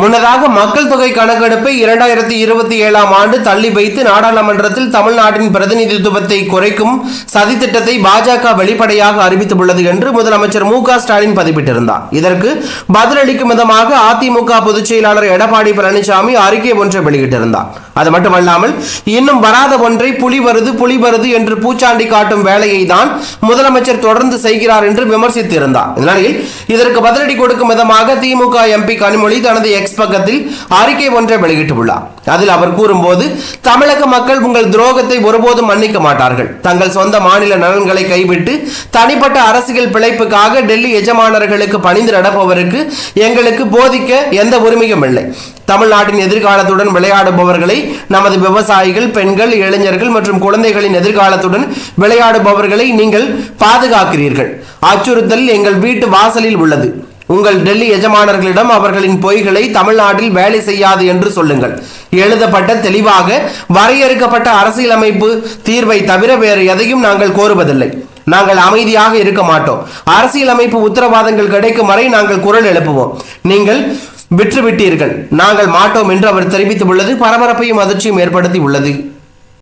முன்னதாக மக்கள் தொகை கணக்கெடுப்பை இரண்டாயிரத்தி இருபத்தி ஏழாம் ஆண்டு தள்ளி வைத்து நாடாளுமன்றத்தில் தமிழ்நாட்டின் பிரதிநிதித்துவத்தை குறைக்கும் சதித்திட்டத்தை பாஜக வெளிப்படையாக அறிவித்துள்ளது என்று முதலமைச்சர் மு க ஸ்டாலின் பதிவிட்டிருந்தார் இதற்கு பதிலளிக்கும் விதமாக அதிமுக பொதுச் செயலாளர் எடப்பாடி பழனிசாமி அறிக்கை ஒன்றை வெளியிட்டிருந்தார். அது மட்டுமல்லாமல் இன்னும் வராத ஒன்றை புலி வருது புலி வருது என்று பூச்சாண்டி காட்டும் வேலையை தான் முதலமைச்சர் தொடர்ந்து செய்கிறார் என்று விமர்சித்திருந்தார். இந்நிலையில் இதற்கு பதிலடி கொடுக்கும் விதமாக திமுக எம்பி கனிமொழி தனது எக்ஸ் பக்கத்தில் அறிக்கை ஒன்றை வெளியிட்டுள்ளார். அதில் அவர் கூறும்போது தமிழக மக்கள் உங்கள் துரோகத்தை ஒருபோதும் மன்னிக்க மாட்டார்கள். தங்கள் சொந்த மாநில நலன்களை கைவிட்டு தனிப்பட்ட அரசியல் பிழைப்புக்காக டெல்லி எஜமானர்களுக்கு பணிந்து நடப்பவருக்கு எங்களுக்கு போதிக்க எந்த உரிமையும் இல்லை. தமிழ்நாட்டின் எதிர்காலத்துடன் விளையாடுபவர்களை நமது விவசாயிகள் பெண்கள் இளைஞர்கள் மற்றும் குழந்தைகளின் எதிர்காலத்துடன் விளையாடுபவர்களை நீங்கள் பாதுகாக்கிறீர்கள். அச்சுறுத்தல் எங்கள் வீட்டு வாசலில் உள்ளது. உங்கள் டெல்லி எஜமானர்களிடம் அவர்களின் பொய்களை தமிழ்நாட்டில் வேலை செய்யாது என்று சொல்லுங்கள். எழுதப்பட்ட தெளிவாக வரையறுக்கப்பட்ட அரசியலமைப்பு தீர்வை தவிர வேறு எதையும் நாங்கள் கோருவதில்லை. நாங்கள் அமைதியாக இருக்க மாட்டோம். அரசியலமைப்பு உத்தரவாதங்கள் கிடைக்கும் வரை நாங்கள் குரல் எழுப்புவோம். நீங்கள் விற்றுவிட்டீர்கள். நாங்கள் மாட்டோம் என்று அவர் தெரிவித்துள்ளது. பரபரப்பையும் அதிர்ச்சியும் ஏற்படுத்தி உள்ளது.